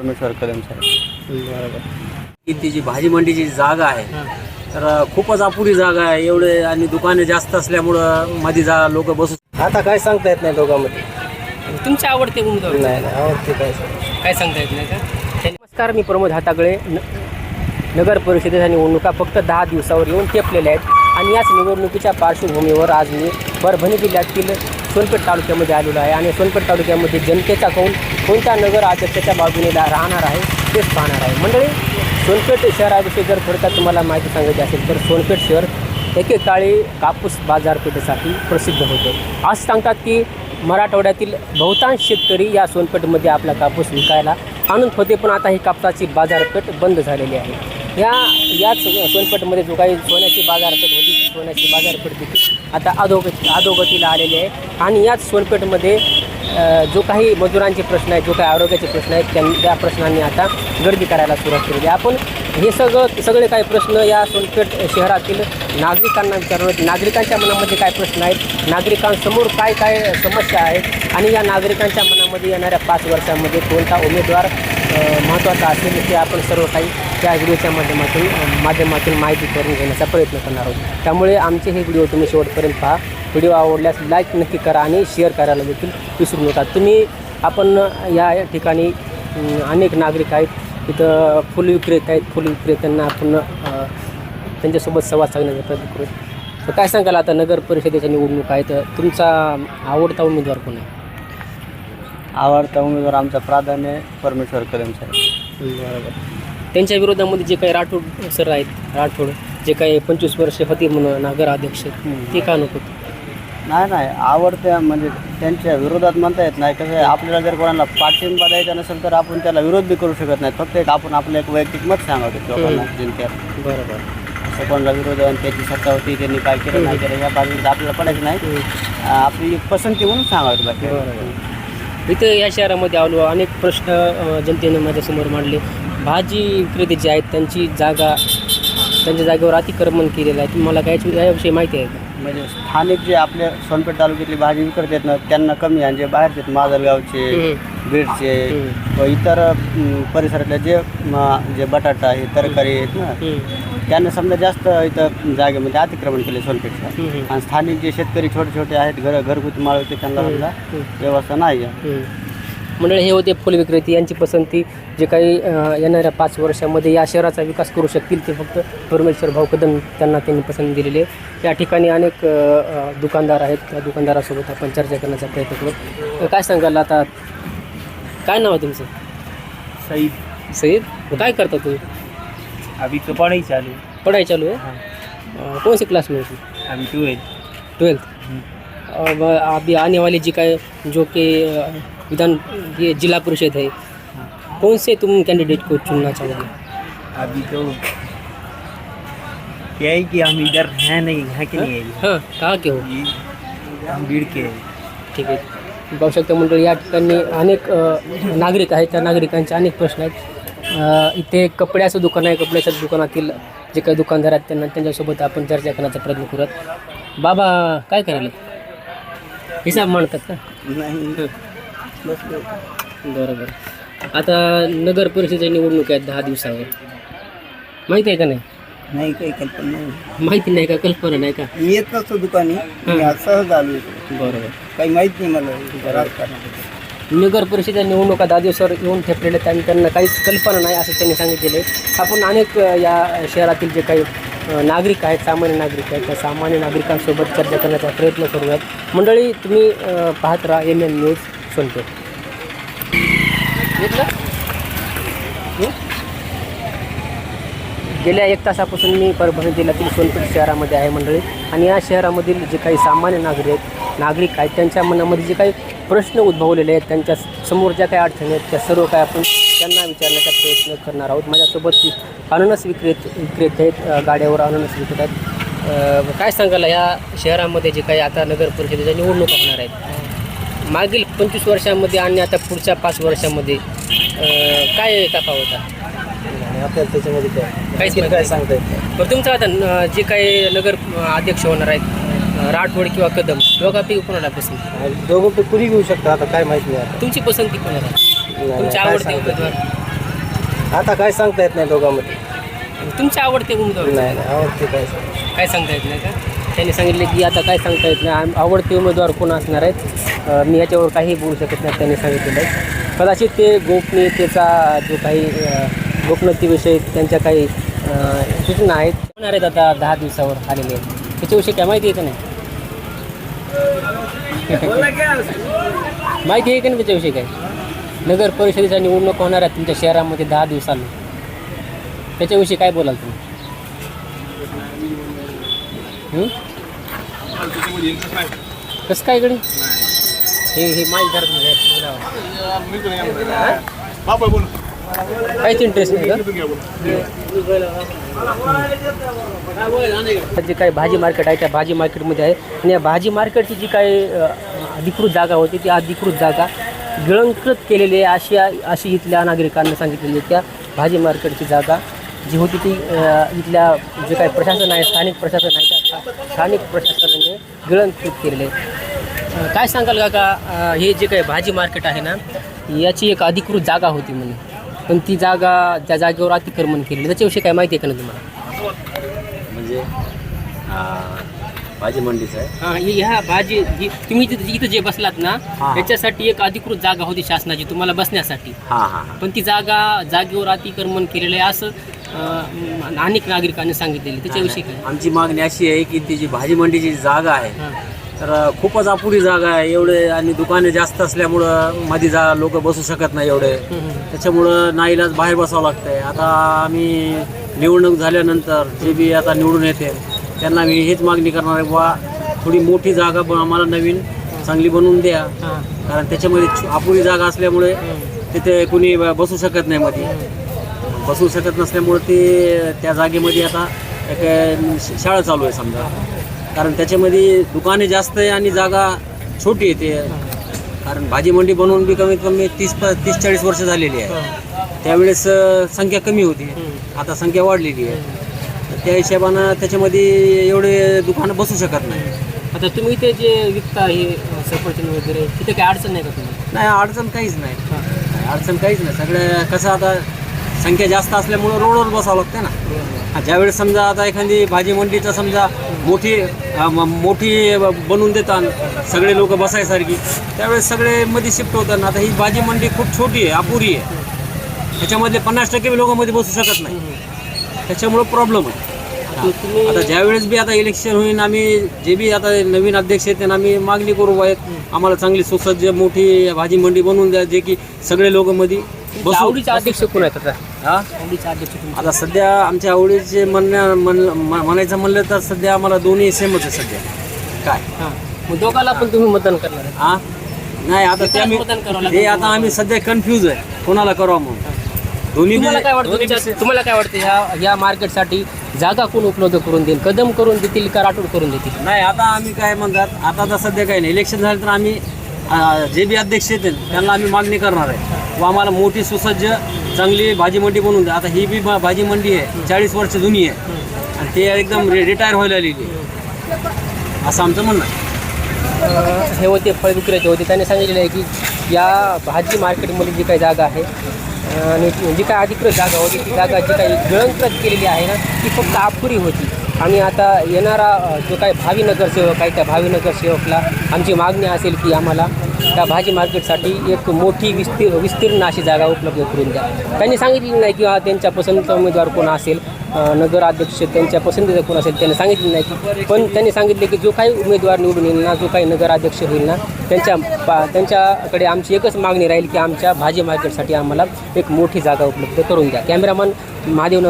परमेश्वर कदम साहेब. बरोबर. ती जी भाजी मंडीची जागा आहे तर खूपच अपुरी जागा आहे. एवढे आणि दुकाने जास्त असल्यामुळं मध्ये जा लोक बसू आता काय सांगता येत नाही दोघांमध्ये? तुमचे आवडते उमेदवार नाही नाही आवडते काय. काय सांगता येत नाही का? नमस्कार मी प्रमोद हातागळे. न नगर परिषदेच्या निवडणुका फक्त दहा दिवसावर येऊन टेपलेल्या आहेत. आणि याच निवडणुकीच्या पार्श्वभूमीवर आज मी परभणी जिल्ह्यातील सोनपेठ तालुक्यामध्ये आलेलो आहे आणि सोनपेठ तालुक्यामध्ये जनतेचा कौल कोणत्या नगर अध्यक्षाच्या बाजूने राहणार आहे तेच पाहणार आहे. मंडळी सोनपेठ शहराविषयी जर थोडक्यात तुम्हाला माहिती सांगायची असेल तर सोनपेठ शहर एकेकाळी कापूस बाजारपेठेसाठी प्रसिद्ध होतं. असं सांगतात की मराठवाड्यातील बहुतांश शेतकरी या सोनपेठमध्ये आपला कापूस विकायला आणत होते पण आता ही कापसाची बाजारपेठ बंद झालेली आहे. या याच सोनपेठमध्ये जो काही सोन्याची बाजारपेठ होती सोन्याची बाजारपेठ देखील आता अधोगती अधोगतीला आलेली आहे. आणि याच सोनपेठमध्ये जो काही मजुरांचे प्रश्न आहेत जो काही आरोग्याचे प्रश्न आहेत त्या त्या प्रश्नांनी आता गर्दी करायला सुरुवात केलेली आपण हे सगळं सगळे काही प्रश्न या सोनपेठ शहरातील नागरिकांना विचारणार नागरिकांच्या मनामध्ये काय प्रश्न आहेत? नागरिकांसमोर काय काय समस्या आहेत? आणि या नागरिकांच्या मनामध्ये येणाऱ्या पाच वर्षांमध्ये कोणता उमेदवार महत्त्वाचा असेल ते आपण सर्व काही त्या व्हिडिओच्या माध्यमातून माध्यमातून माहिती करून घेण्याचा प्रयत्न करणार आहोत. त्यामुळे आमचे हे व्हिडिओ तुम्ही शेवटपर्यंत पहा. व्हिडिओ आवडल्यास लाईक नक्की करा आणि शेअर करायला देखील विसरू नका. तुम्ही आपण या ठिकाणी अनेक नागरिक आहेत. इथं फुल विक्रेते आहेत. फुल विक्रेत्यांना आपण त्यांच्यासोबत संवाद साधण्याचा प्रयत्न करू. तर काय सांगाल आता? नगर परिषदेच्या निवडणूक आहेत तुमचा आवडता उमेदवार कोण आहे? आवडता उमेदवार आमचा प्राधान्य परमेश्वर कदम साहेब. बरोबर. त्यांच्या विरोधामध्ये जे काही राठोड सर आहेत राठोड जे काही पंचवीस वर्ष होते म्हणून नगराध्यक्ष ते का नको? नाही नाही. आवडत्या म्हणजे त्यांच्या विरोधात म्हणता येत नाही. कसं आहे आपल्याला जर कोणाला पाठिंबा द्यायचा नसेल तर आपण त्याला विरोध बी करू शकत नाही. फक्त एक आपण आपलं एक वैयक्तिक मत सांगतो लोकांना जनतेला बरोबर. असं कोणाला विरोध आहे आणि त्याची सत्ता होती त्यांनी काय केलं नाही केलं या बाजूला आपल्याला पडायचं नाही. आ, आपली एक पसंती म्हणून सांगावं बाकी. इथं या शहरामध्ये आलो अनेक प्रश्न अ, जनतेने माझ्यासमोर मांडले. भाजी विक्रेते जे आहेत त्यांची जागा त्यांच्या जागेवर अतिक्रमण केलेलं आहे. तुम्हाला काय याविषयी माहिती आहे का? म्हणजे स्थानिक जे आपल्या सोनपेठ तालुक्यातली भाजी विक्रेते आहेत ना त्यांना कमी आणि जे बाहेरचे आहेत, माजलगावचे बीडचे व इतर अं, परिसरातले जे म, जे बटाटा आहे तरकारी आहेत ना त्यांना समजा जास्त इथं जागेमध्ये अतिक्रमण केले सोनपेठला. आणि स्थानिक जे शेतकरी छोटे छोटे आहेत घर घरगुती माळ होते त्यांना समजा व्यवस्था नाही आहे. मंडळी हे होते फुल विक्रेते. यांची पसंती जे काही येणाऱ्या पाच वर्षामध्ये या शहराचा विकास करू शकतील ते फक्त परमेश्वर भाऊ कदम त्यांना त्यांनी पसंत दिलेली आहे. या ठिकाणी अनेक दुकानदार आहेत. त्या दुकानदारासोबत आपण चर्चा करण्याचा प्रयत्न करू. काय सांगाल आता? काय नाव आहे तुमचं? सईद. सईद? काय करता तुम्ही? अभी तो पढ़ाई चालू पढ़ाई चालू है. अ, कौन से क्लास में हो अभी ट्वेल्थ ट्वेल्थ अभी आने वाली जी का जो कि विधान ये जिला परिषद है। कौन से तुम कैंडिडेट को चुनना चाहोगे? अभी तो क्या है कि हम इधर हैं नहीं यहाँ के नहीं है हां कहाँ के हो? हम भीड़ के। ठीक आहे पाहू शकता मंडळी या ठिकाणी अनेक नागरिक आहेत त्या नागरिकांचे अनेक प्रश्न आहेत. इथे कपड्याचं दुकान आहे कपड्याच्या दुकानातील जे काही दुकानदार आहेत त्यांना त्यांच्यासोबत आपण चर्चा करण्याचा प्रयत्न करूयात. बाबा काय करायला? हिसाब मांडतात का? नहीं. बरोबर. आता नगर परिषदेच्या निवडणूक आहेत दहा दिवसावर माहिती आहे का नाही? नाही काही कल्पना नाही. माहिती नाही का? कल्पना नाही का? मी येत नसतो दुकानी. मी आज सहज आलो इकडे. बरोबर. काही माहीत नाही मला राजकारणाबद्दल नगर परिषदेच्या निवडणुका दहा दिवसावर येऊन ठेपलेले आहेत आणि त्यांना काहीच कल्पना नाही असं त्यांनी सांगितलेलं आहे. आपण अनेक अ, या शहरातील जे काही नागरिक आहेत सामान्य नागरिक आहेत. त्या सामान्य नागरिकांसोबत चर्चा करण्याचा प्रयत्न करूयात. मंडळी तुम्ही पाहत राहा एम एन न्यूज सोनपेठ? गेल्या एक तासापासून मी परभणी जिल्ह्यातील सोनपेठ शहरामध्ये आहे मंडळी. आणि या शहरामधील जे काही सामान्य नागरिक आहेत नागरिक आहेत त्यांच्या मनामध्ये जे काही प्रश्न उद्भवलेले आहेत त्यांच्यासमोर ज्या काही अडचणी आहेत त्या सर्व काय आपण त्यांना विचारण्याचा प्रयत्न करणार आहोत. माझ्यासोबत अननस विक्रेत विक्रेते आहेत गाड्यावर अननस विकत आहेत. काय सांगायला या शहरामध्ये जे काही आता नगर परिषदेच्या निवडणुका होणार आहेत मागील पंचवीस वर्षामध्ये आणि आता पुढच्या पाच वर्षामध्ये काय तफावत आहे? आपल्याला त्याच्यामध्ये काय? काहीच काय माहिती सांगता येत नाही. बरं तुमचं आता जे काही नगर अध्यक्ष होणार आहेत अ, राठोड किंवा कदम दोघांपैकी कोणाला पसंत? दोघं कुणी घेऊ शकता? आता काय माहीत नाही तुमची पसंती कोणाला नाही, तुमची काय आवडते सांगता येत उमेदवार? आता काय सांगता येत नाही दोघांमध्ये. तुमचे आवडते उमेदवार? नाही नाही आवडते काय काय सांगता येत नाही का? त्यांनी सांगितले की आता काय सांगता येत नाही. आम- आवडते उमेदवार कोण असणार आहेत? अ, मी याच्यावर काही बोलू शकत नाही त्यांनी सांगितलेलं आहे. कदाचित ते गोपनीयतेचा जो काही अ, गोपनीयतेविषयी त्यांच्या काही अ, सूचना आहेत. होणार आहेत आता दहा दिवसावर आलेले. आहेत त्याच्याविषयी काय माहिती आहे का नाही? माहिती आहे का नाही त्याच्याविषयी काय? नगर परिषदेच्या निवडणूक होणार आहे तुमच्या शहरामध्ये दहा दिवसांनी त्याच्याविषयी काय बोलाल तुम्ही? कसं काय गडी हे हे माहीत काहीच इंटरेस्ट नाही का? जे काही भाजी मार्केट आहे त्या भाजी मार्केटमध्ये आहे. आणि या भाजी मार्केटची जी काही अधिकृत जागा होती ती अधिकृत जागा गिळंकृत केलेली आहे अशी अशी इथल्या नागरिकांना सांगितलेली त्या भाजी मार्केटची जागा जी होती ती इथल्या जे काही प्रशासन आहे स्थानिक प्रशासन आहे त्या स्थानिक प्रशासनाने गिळंकृत केलेले आहे. काय सांगाल काका? हे जे काही भाजी मार्केट आहे ना याची एक अधिकृत जागा होती म्हणे. पण ती जागा त्या जागेवर अतिक्रमण केलेली. त्याच्याविषयी काय माहिती आहे का ना तुम्हाला? म्हणजे भाजी मंडीचं आहे. हा, हे- ह्या भाजी जी- तुम्ही इथं इथं जे बसलात ना हा. त्याच्यासाठी एक अधिकृत जागा होती शासनाची तुम्हाला बसण्यासाठी. हां हां हां. पण ती जागा जागेवर अतिक्रमण केलेलं आहे असं अं, अनेक नागरिकांनी सांगितलेलं. त्याच्याविषयी काय? आमची मागणी अशी आहे की ती जी भाजी मंडीची जागा आहे हां. तर खूपच अपुरी जागा आहे. एवढे आणि दुकाने जास्त असल्यामुळं मध्ये जा लोक बसू शकत नाही एवढे. त्याच्यामुळं नाईलाज बाहेर बसावं लागतंय. आता आम्ही निवडणूक झाल्यानंतर जे बी आता निवडून येते त्यांना मी हेच मागणी करणार आहे बा थोडी मोठी जागा ब- आम्हाला नवीन चांगली बनवून द्या. कारण त्याच्यामध्ये अपुरी जागा असल्यामुळे तिथे कुणी बसू शकत नाही मध्ये. बसू शकत नसल्यामुळे ते त्या जागेमध्ये आता एक शाळा चालू आहे समजा. कारण त्याच्यामध्ये दुकाने जास्त आहे आणि जागा छोटी आहे ते. कारण भाजी मंडी बनवून बी कमीत कमी तीस प तीस चाळीस वर्ष झालेली आहे. त्यावेळेस संख्या कमी होती. आता संख्या वाढलेली आहे. त्या हिशोबानं त्याच्यामध्ये एवढे दुकानं बसू शकत नाही. आता तुम्ही इथे जे विकता हे सफरचंद वगैरे तिथे काय अडचण नाही का तुम्हाला? नाही अडचण काहीच नाही. नाही, अडचण काहीच नाही. सगळे कसं आता संख्या जास्त असल्यामुळं रोडवर बसावं लागतं ना. हा, ज्यावेळेस समजा आता एखादी भाजी मंडीचं समजा मोठी अ, म- मोठी ब- बनवून देतात सगळे लोक बसायसारखी त्यावेळेस सगळे मध्ये शिफ्ट होतात आता ही भाजी मंडी खूप छोटी आहे अपुरी आहे. त्याच्यामधले पन्नास टक्के लोक मध्ये बसू शकत नाही. त्याच्यामुळं प्रॉब्लेम आहे. आता ज्यावेळेस बी आता इलेक्शन होईल आम्ही जे बी आता नवीन अध्यक्ष आहेत त्यांना आम्ही मागणी करू एक आम्हाला चांगली सुसज्ज मोठी भाजी मंडी बनवून द्या जे की सगळे लोक मध्ये आवडीचे अध्यक्ष कोण आहेत आता? अध्यक्ष आता सध्या आमच्या आवडीचे म्हणण्या म्हण- म्ह- म्हणायचं म्हणलं तर सध्या आम्हाला दोन्ही सेमच आहे सध्या. काय? हां. दोघाला पण तुम्ही मतदान करणार हा? नाही आता. ते आता आम्ही सध्या कन्फ्यूज आहे. कोणाला करावं म्हणून? दोन्ही तुम्हाला काय वाटतं तुमच्या- तुम्हाला काय वाटतं ह्या ह्या मार्केटसाठी जागा कोण उपलब्ध करून देईल? कदम करून देतील का राठोड करून देतील? नाही आता आम्ही काय म्हणतात आता तर सध्या काही नाही. इलेक्शन झालं तर आम्ही अं, जे बी अध्यक्ष येतील त्यांना आम्ही मागणी करणार आहे. व आम्हाला मोठी सुसज्ज चांगली भाजी मंडी बनवून द्या. आता ही बी भा- भाजी मंडी आहे चाळीस वर्ष जुनी आहे. आणि ते एकदम रिटायर व्हायला आलेली आहे. असं आमचं म्हणणं आहे. अं, हे होते फळ विक्रेते होते. त्यांनी सांगितलेलं आहे की या भाजी मार्केटमध्ये जी काही जागा आहे आणि जी काय अधिकृत जागा होती ती जागा जी काही गिळंकृत केलेली आहे ना ती फक्त अपुरी होती. आम्ही आता येणारा जो काही भावी नगरसेवक आहे त्या भावी नगरसेवकला आमची मागणी असेल की आम्हाला त्या भाजी मार्केटसाठी एक मोठी विस्तीर्ण विस्तीर्ण अशी जागा उपलब्ध करून द्या. त्यांनी सांगितलेली नाही की हा त्यांच्या पसंतीचा उमेदवार कोण असेल नगराध्यक्ष त्यांच्या पसंतीचा कोण असेल त्यांनी सांगितले नाही. की पण त्यांनी सांगितले की जो काही उमेदवार निवडून येईल ना जो काही नगराध्यक्ष होईल ना त्यांच्या पा त्यांच्याकडे आमची एकच मागणी राहील की आमच्या भाजी मार्केटसाठी आम्हाला एक मोठी जागा उपलब्ध करून द्या. कॅमेरामन महादेव